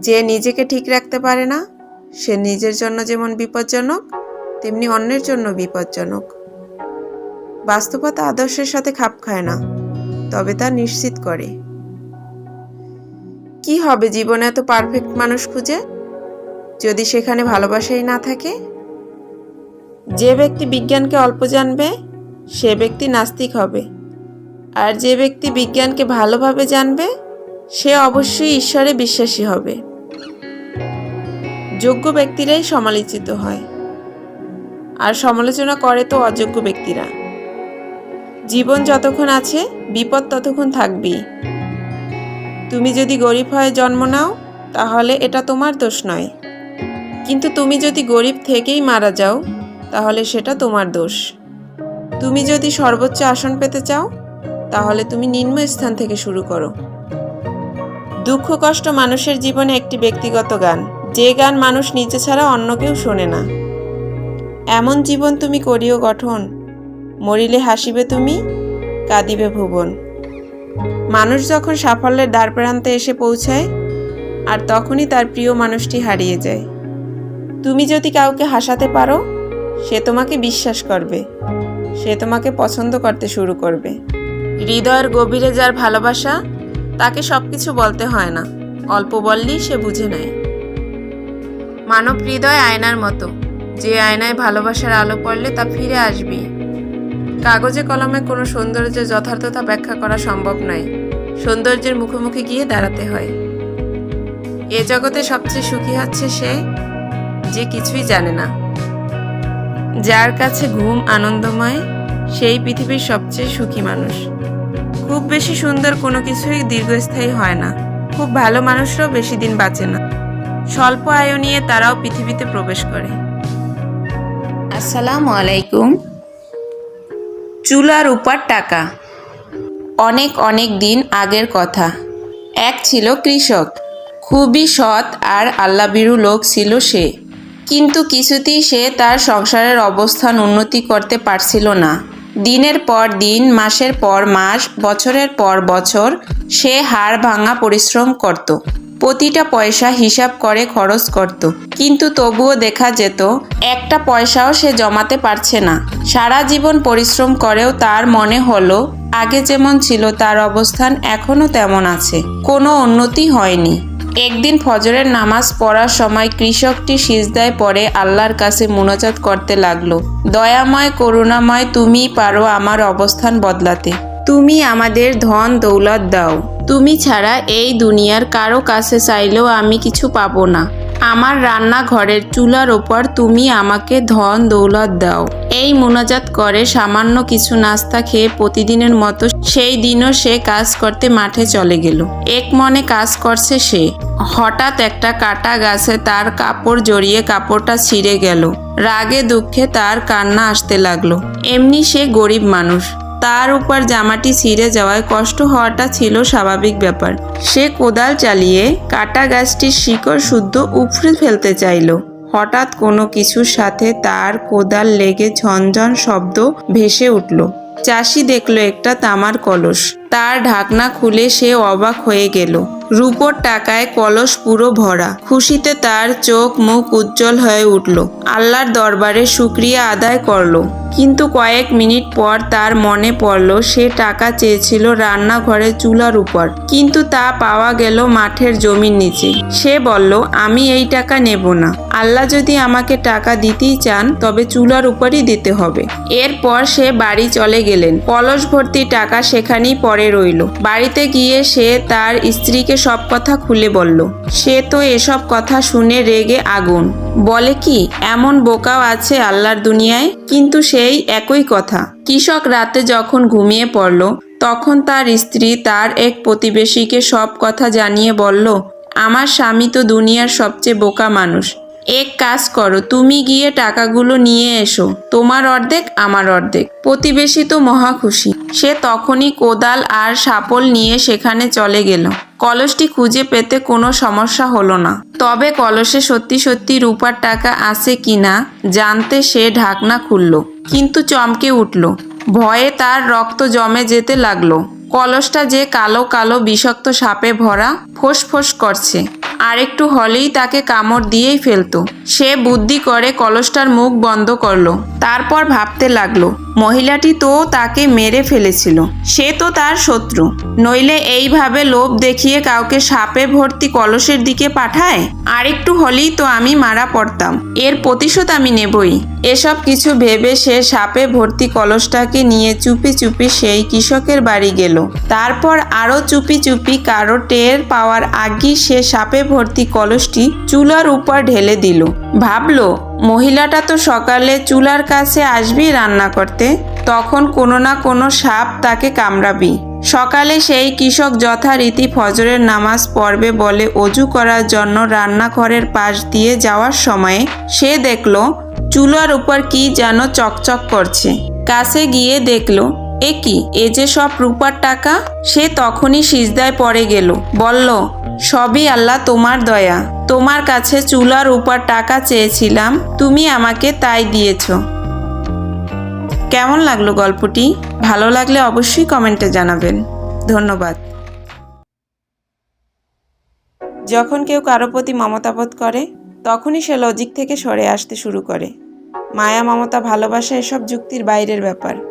যে নিজেকে ঠিক রাখতে পারে না, সে নিজের জন্য যেমন বিপজ্জনক, তেমনি অন্যের জন্য বিপজ্জনক। বাস্তবতা আদর্শের সাথে খাপ খায় না, তবে তা নিশ্চিত করে। কি হবে জীবনে এত পারফেক্ট মানুষ খুঁজে? যদি সেখানে ভালোবাসাই না থাকে? যে ব্যক্তি বিজ্ঞানকে অল্প জানবে, সে ব্যক্তি নাস্তিক হবে। আর যে ব্যক্তি বিজ্ঞানকে ভালোভাবে জানবে, সে অবশ্যই ঈশ্বরে বিশ্বাসী হবে। যোগ্য ব্যক্তিরাই সমালোচিত হয়। আর সমালোচনা করে তো অযোগ্য ব্যক্তিরা। জীবন যতক্ষণ আছে, বিপদ ততক্ষণ থাকবেই। তুমি যদি গরিব হয়ে জন্ম নাও, তাহলে এটা তোমার দোষ নয়। কিন্তু তুমি যদি গরিব থেকেই মারা যাও, তাহলে সেটা তোমার দোষ। তুমি যদি সর্বোচ্চ আসন পেতে চাও, তাহলে তুমি নিম্ন স্থান থেকে শুরু করো। দুঃখ কষ্ট মানুষের জীবনে একটি ব্যক্তিগত গান। যে গান মানুষ নিজে ছাড়া অন্য কেউ শোনে না। এমন জীবন তুমি করিও গঠন, মরিলে হাসিবে তুমি, কাঁদিবে ভুবন। মানুষ যখন সাফল্যের দ্বার প্রান্তে এসে পৌঁছায়, আর তখনই তার প্রিয় মানুষটি হারিয়ে যায়। তুমি যদি কাউকে হাসাতে পারো, সে তোমাকে বিশ্বাস করবে, সে তোমাকে পছন্দ করতে শুরু করবে। হৃদয়ের গভীরে যার ভালোবাসা, তাকে সব কিছু বলতে হয় না, অল্প বললেই সে বুঝে নেয়। মানব হৃদয় আয়নার মতো। যে আয়নায় ভালোবাসার আলো পড়লে তা ফিরে আসবেই। কাগজে কলমে কোনো সৌন্দর্যের যথার্থতা ব্যাখ্যা করা সম্ভব নয়। সৌন্দর্যের মুখোমুখি গিয়ে দাঁড়াতে হয়। এ জগতে সবচেয়ে সুখী হচ্ছে সে যে কিছুই জানে না। যার কাছে ঘুম আনন্দময়, সেই পৃথিবীর সবচেয়ে সুখী মানুষ। খুব বেশি সুন্দর কোনো কিছুই দীর্ঘস্থায়ী হয় না। খুব ভালো মানুষরাও বেশি দিন বাঁচে না। স্বল্প আয়ু নিয়ে তারাও পৃথিবীতে প্রবেশ করে। আসসালামু আলাইকুম। চুলার উপর টাকা। অনেক অনেক দিন আগের কথা। এক ছিল কৃষক। খুবই সৎ আর আল্লাবিরু লোক ছিল সে। কিন্তু কিছুতেই সে তার সংসারের অবস্থান উন্নতি করতে পারছিল না। দিনের পর দিন, মাসের পর মাস, বছরের পর বছর সে হাড় ভাঙা পরিশ্রম করত। প্রতিটা পয়সা হিসাব করে খরচ করত। কিন্তু তবুও দেখা যেত, একটা পয়সাও সে জমাতে পারছে না। সারা জীবন পরিশ্রম করেও তার মনে হলো, আগে যেমন ছিল তার অবস্থান এখনও তেমন আছে। কোনো উন্নতি হয়নি। একদিন ফজরের নামাজ পড়ার সময় কৃষকটি সিজদায় পড়ে আল্লাহর কাছে মুনাজাত করতে লাগল। দয়াময়, করুণাময় তুমি পারো আমার অবস্থান বদলাতে। তুমি আমাদের ধন দৌলত দাও। তুমি ছাড়া এই দুনিয়ার কারও কাছে চাইলেও আমি কিছু পাবো না। আমার রান্নাঘরের চুলার ওপর তুমি আমাকে ধন দৌলত দাও। এই মোনাজাত করে সামান্য কিছু নাস্তা খেয়ে প্রতিদিনের মতো সেই দিনও সে কাজ করতে মাঠে চলে গেল। এক মনে কাজ করছে সে। হঠাৎ একটা কাটা গাছে তার কাপড় জড়িয়ে কাপড়টা ছিঁড়ে গেল। রাগে দুঃখে তার কান্না আসতে লাগল। এমনি সে গরিব মানুষ। তার উপর জামাটি ছিঁড়ে যাওয়ায় কষ্ট হওয়াটা ছিল স্বাভাবিক ব্যাপার। সে কোদাল চালিয়ে কাটা গাছটির শিকড় শুদ্ধ উপড়ে ফেলতে চাইল। হঠাৎ কোনো কিছুর সাথে তার কোদাল লেগে ঝনঝন শব্দ ভেসে উঠল। চাষি দেখল একটা তামার কলস। তার ঢাকনা খুলে সে অবাক হয়ে গেল। রূপোর টাকায় কলস পুরো ভরা। খুশিতে তার চোখ মুখ উজ্জ্বল হয়ে উঠল। আল্লাহর দরবারে শুক্রিয়া আদায় করল। কিন্তু কয়েক মিনিট পর তার মনে পড়ল, সে টাকা চেয়েছিল রান্নাঘরে চুলার উপর। কিন্তু তা পাওয়া গেল মাঠের জমির নিচে। সে বলল, আমি এই টাকা নেব না। আল্লাহ যদি আমাকে টাকা দিতেই চান, তবে চুলার উপরই দিতে হবে। এরপর সে বাড়ি চলে গেলেন। কলস ভর্তি টাকা সেখানেই পড়ে রইল। বাড়িতে গিয়ে সে তার স্ত্রীকে সব কথা খুলে বলল। সে তো এসব কথা শুনে রেগে আগুন। বলে কি, এমন বোকাও আছে আল্লাহর দুনিয়ায়? কিন্তু সেই একই কথা। কৃষক রাতে যখন ঘুমিয়ে পড়ল, তখন তার স্ত্রী তার এক প্রতিবেশীকে সব কথা জানিয়ে বলল, আমার স্বামী তো দুনিয়ার সবচেয়ে বোকা মানুষ। এক কাজ করো, তুমি গিয়ে টাকাগুলো নিয়ে এসো। তোমার অর্ধেক, আমার অর্ধেক। প্রতিবেশী তো মহা খুশি। সে তখনই কোদাল আর সাপল নিয়ে সেখানে চলে গেল। কলসটি খুঁজে পেতে কোনো সমস্যা হলো না। তবে কলসে সত্যি সত্যি রূপার টাকা আছে কিনা জানতে সে ঢাকনা খুলল, কিন্তু চমকে উঠল। ভয়ে তার রক্ত জমে যেতে লাগল। কলসটা যে কালো কালো বিষাক্ত সাপে ভরা ফোঁস করছে। আরেকটু হলেই তাকে কামড় দিয়েই ফেলতো। সে বুদ্ধি করে কলসটার মুখ বন্ধ করল, তারপর ভাবতে লাগল, মহিলাটি তো তাকে মেরে ফেলেছিল, সে তো তার শত্রু। নইলে এইভাবে লোভ দেখিয়ে কাউকে সাপে ভর্তি কলসের দিকে পাঠায়? আরেকটু হলেই তো আমি মারা পড়তাম, এর প্রতিশোধ আমি নেবই। এসব কিছু ভেবে সে সাপে ভর্তি কলসটাকে নিয়ে চুপি চুপি সেই কৃষকের বাড়ি গেল। তারপর আরও চুপি চুপি কারও টের পাওয়ার আগেই সে সাপে ভর্তি কলসটি চুলার উপর ঢেলে দিল। ভাবলো, মহিলাটা তো সকালে চুলার কাছে আসবি রান্না করতে, তখন কোনো না কোনো সাপ তাকে কামড়াবি। সকালে সেই কৃষক যথারীতি ফজরের নামাজ পড়বে বলে অজু করার জন্য রান্নাঘরের পাশ দিয়ে যাওয়ার সময়ে সে দেখল, চুলার উপর কি যেন চকচক করছে। কাছে গিয়ে দেখল, এ কি, এ যে সব রূপার টাকা? সে তখনই সিজদায় পড়ে গেল। বলল সবই আল্লাহ তোমার দয়া। তোমার কাছে চুলার উপর টাকা চেয়েছিলাম, তুমি আমাকে তাই দিয়েছ। কেমন লাগল গল্পটি? ভালো লাগলে অবশ্যই কমেন্টে জানাবেন। ধন্যবাদ। যখন কেউ কারও প্রতি মমতাবোধ করে, তখনই সে লজিক থেকে সরে আসতে শুরু করে। মায়া, মমতা, ভালোবাসা, এসব যুক্তির বাইরের ব্যাপার।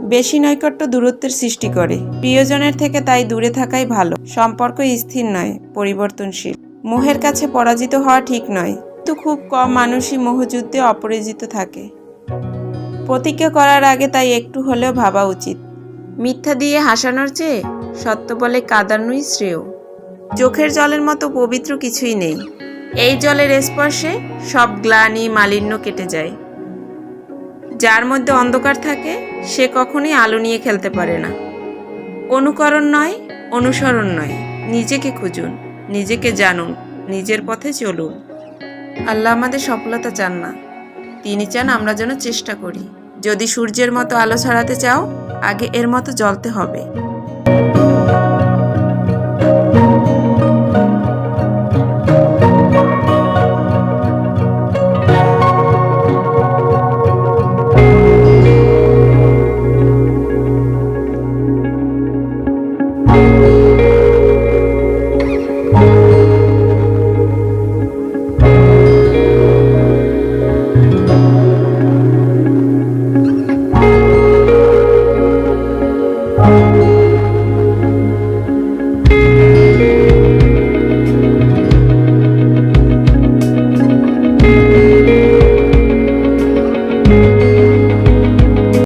বেশি নৈকট্য দূরত্বের সৃষ্টি করে। প্রিয়জনের থেকে তাই দূরে থাকাই ভালো। সম্পর্ক স্থির নয়, পরিবর্তনশীল। মোহের কাছে পরাজিত হওয়া ঠিক নয়, কিন্তু খুব কম মানুষই মোহযুদ্ধে অপরাজিত থাকে। প্রতিজ্ঞা করার আগে তাই একটু হলেও ভাবা উচিত। মিথ্যা দিয়ে হাসানোর চেয়ে সত্য বলে কাদানুই শ্রেয়। চোখের জলের মতো পবিত্র কিছুই নেই। এই জলের স্পর্শে সব গ্লানি মালিন্য কেটে যায়। যার মধ্যে অন্ধকার থাকে, সে কখনোই আলো নিয়ে খেলতে পারে না। অনুকরণ নয়, অনুসরণ নয়। নিজেকে খুঁজুন, নিজেকে জানুন, নিজের পথে চলুন। আল্লাহ আমাদের সফলতা চান না। তিনি চান আমরা যেন চেষ্টা করি। যদি সূর্যের মতো আলো ছড়াতে চাও, আগে এর মতো জ্বলতে হবে।